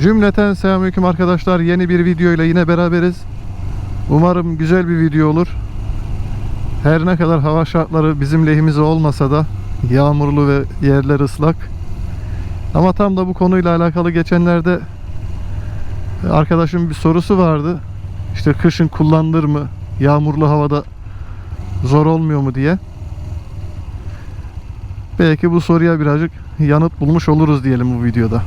Cümleten selamünaleyküm arkadaşlar. Yeni bir video ile yine beraberiz. Umarım güzel bir video olur. Her ne kadar hava şartları bizim lehimize olmasa da yağmurlu ve yerler ıslak. Ama tam da bu konuyla alakalı geçenlerde arkadaşım bir sorusu vardı. İşte kışın kullanılır mı? Yağmurlu havada zor olmuyor mu diye. Belki bu soruya birazcık yanıt bulmuş oluruz diyelim bu videoda.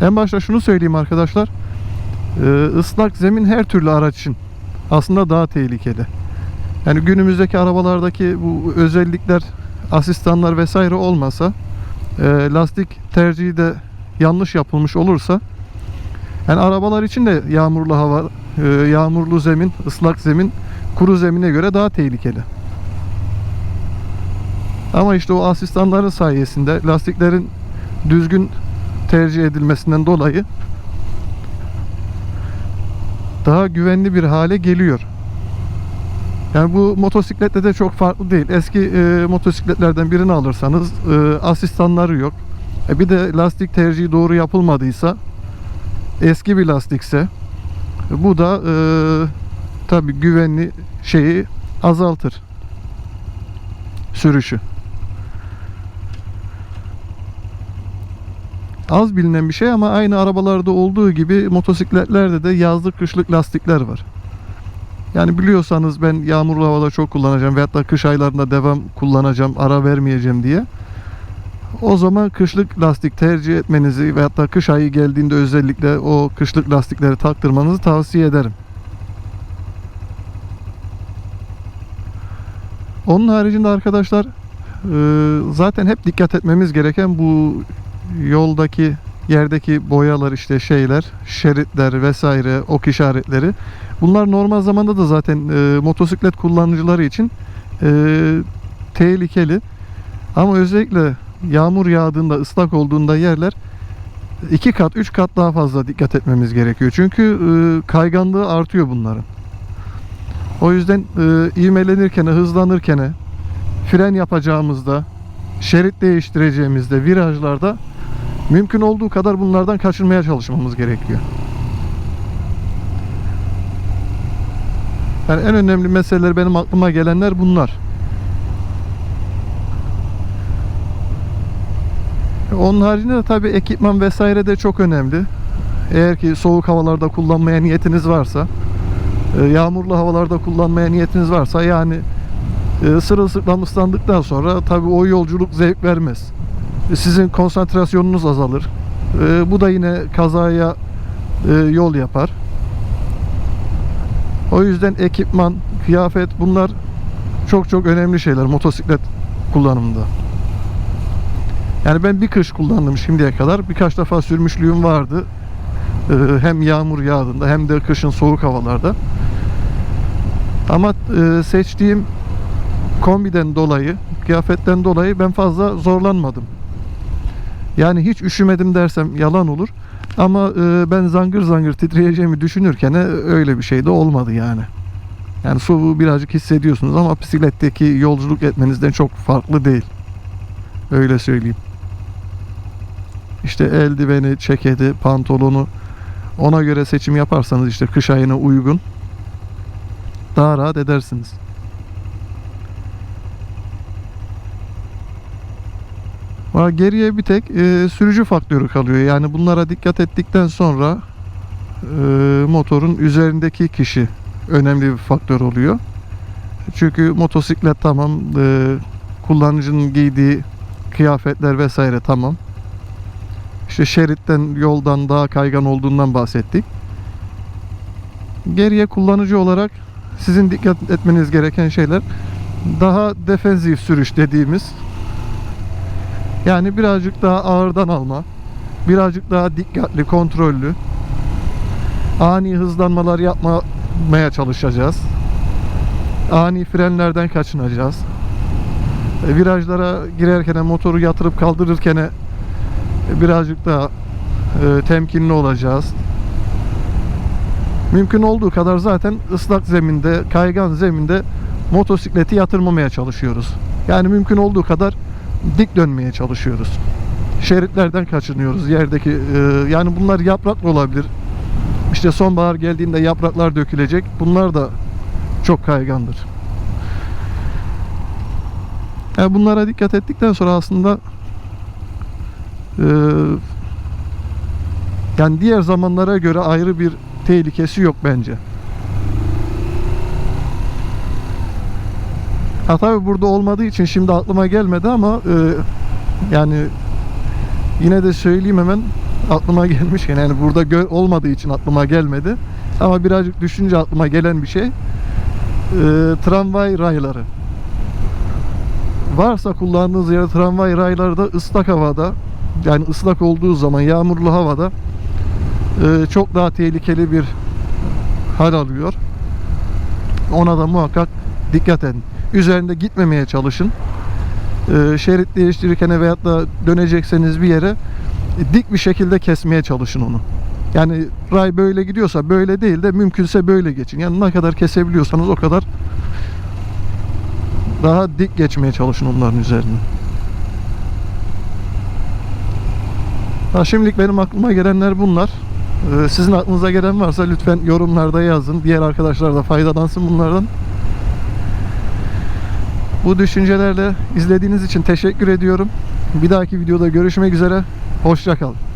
En başta şunu söyleyeyim arkadaşlar. Ee, ıslak zemin her türlü araç için aslında daha tehlikeli. Yani günümüzdeki arabalardaki bu özellikler, asistanlar vesaire olmasa, e, lastik tercihi de yanlış yapılmış olursa, yani arabalar için de yağmurlu hava, e, yağmurlu zemin, ıslak zemin kuru zemine göre daha tehlikeli. Ama işte o asistanların sayesinde lastiklerin düzgün tercih edilmesinden dolayı daha güvenli bir hale geliyor. Yani bu motosiklette de çok farklı değil. Eski e, motosikletlerden birini alırsanız e, asistanları yok. E, bir de lastik tercihi doğru yapılmadıysa eski bir lastikse bu da e, tabi güvenli şeyi azaltır. Sürüşü. Az bilinen bir şey ama aynı arabalarda olduğu gibi motosikletlerde de yazlık kışlık lastikler var. Yani biliyorsanız ben yağmurlu havada çok kullanacağım veyahut da kış aylarında devam kullanacağım, ara vermeyeceğim diye. O zaman kışlık lastik tercih etmenizi veyahut da kış ayı geldiğinde özellikle o kışlık lastikleri taktırmanızı tavsiye ederim. Onun haricinde arkadaşlar zaten hep dikkat etmemiz gereken bu yoldaki yerdeki boyalar işte şeyler, şeritler vesaire, ok işaretleri. Bunlar normal zamanda da zaten e, motosiklet kullanıcıları için e, tehlikeli. Ama özellikle yağmur yağdığında, ıslak olduğunda yerler iki kat, üç kat daha fazla dikkat etmemiz gerekiyor. Çünkü e, kayganlığı artıyor bunların. O yüzden e, ivmelenirken, hızlanırken, fren yapacağımızda, şerit değiştireceğimizde, virajlarda mümkün olduğu kadar bunlardan kaçınmaya çalışmamız gerekiyor. Yani en önemli meseleler benim aklıma gelenler bunlar. Onun haricinde de tabii ekipman vesaire de çok önemli. Eğer ki soğuk havalarda kullanmaya niyetiniz varsa, e, yağmurlu havalarda kullanmaya niyetiniz varsa yani e, sırılsıklam ıslandıktan sonra tabii o yolculuk zevk vermez. Sizin konsantrasyonunuz azalır. E, Bu da yine kazaya e, yol yapar. O yüzden ekipman, kıyafet bunlar çok çok önemli şeyler motosiklet kullanımında. Yani ben bir kış kullandım şimdiye kadar. Birkaç defa sürmüşlüğüm vardı. Ee, hem yağmur yağdığında hem de kışın soğuk havalarda. Ama e, seçtiğim kombiden dolayı, kıyafetten dolayı ben fazla zorlanmadım. Yani hiç üşümedim dersem yalan olur. Ama e, ben zangır zangır titreyeceğimi düşünürken e, öyle bir şey de olmadı yani. Yani soğuğu birazcık hissediyorsunuz ama bisikletteki yolculuk etmenizden çok farklı değil. Öyle söyleyeyim. İşte eldiveni, ceketi, pantolonu ona göre seçim yaparsanız işte kış ayına uygun daha rahat edersiniz. Geriye bir tek e, sürücü faktörü kalıyor. Yani bunlara dikkat ettikten sonra e, motorun üzerindeki kişi önemli bir faktör oluyor. Çünkü motosiklet tamam, e, kullanıcının giydiği kıyafetler vesaire tamam. İşte şeritten, yoldan daha kaygan olduğundan bahsettik. Geriye kullanıcı olarak sizin dikkat etmeniz gereken şeyler daha defensif sürüş dediğimiz yani birazcık daha ağırdan alma, birazcık daha dikkatli, kontrollü, ani hızlanmalar yapmamaya çalışacağız. Ani frenlerden kaçınacağız. E, Virajlara girerken motoru yatırıp kaldırırken e, birazcık daha e, temkinli olacağız. Mümkün olduğu kadar zaten ıslak zeminde, kaygan zeminde motosikleti yatırmamaya çalışıyoruz. Yani mümkün olduğu kadar dik dönmeye çalışıyoruz. Şeritlerden kaçınıyoruz yerdeki e, yani bunlar yaprak olabilir. İşte sonbahar geldiğinde yapraklar dökülecek. Bunlar da çok kaygandır. Yani bunlara dikkat ettikten sonra aslında e, yani diğer zamanlara göre ayrı bir tehlikesi yok bence. Ha tabi burada olmadığı için şimdi aklıma gelmedi ama e, yani yine de söyleyeyim hemen aklıma gelmişken yani burada gö- olmadığı için aklıma gelmedi. Ama birazcık düşünce aklıma gelen bir şey. E, tramvay rayları. Varsa kullandığınız yerde tramvay rayları da ıslak havada yani ıslak olduğu zaman yağmurlu havada e, çok daha tehlikeli bir hal alıyor. Ona da muhakkak dikkat edin. Üzerinde gitmemeye çalışın. E, şerit değiştirirken veyahut da dönecekseniz bir yere e, dik bir şekilde kesmeye çalışın onu. Yani ray böyle gidiyorsa böyle değil de mümkünse böyle geçin. Yani ne kadar kesebiliyorsanız o kadar daha dik geçmeye çalışın onların üzerine. Ha, şimdilik benim aklıma gelenler bunlar. Ee, sizin aklınıza gelen varsa lütfen yorumlarda yazın. Diğer arkadaşlar da faydalansın bunlardan. Bu düşüncelerle izlediğiniz için teşekkür ediyorum. Bir dahaki videoda görüşmek üzere. Hoşça kalın.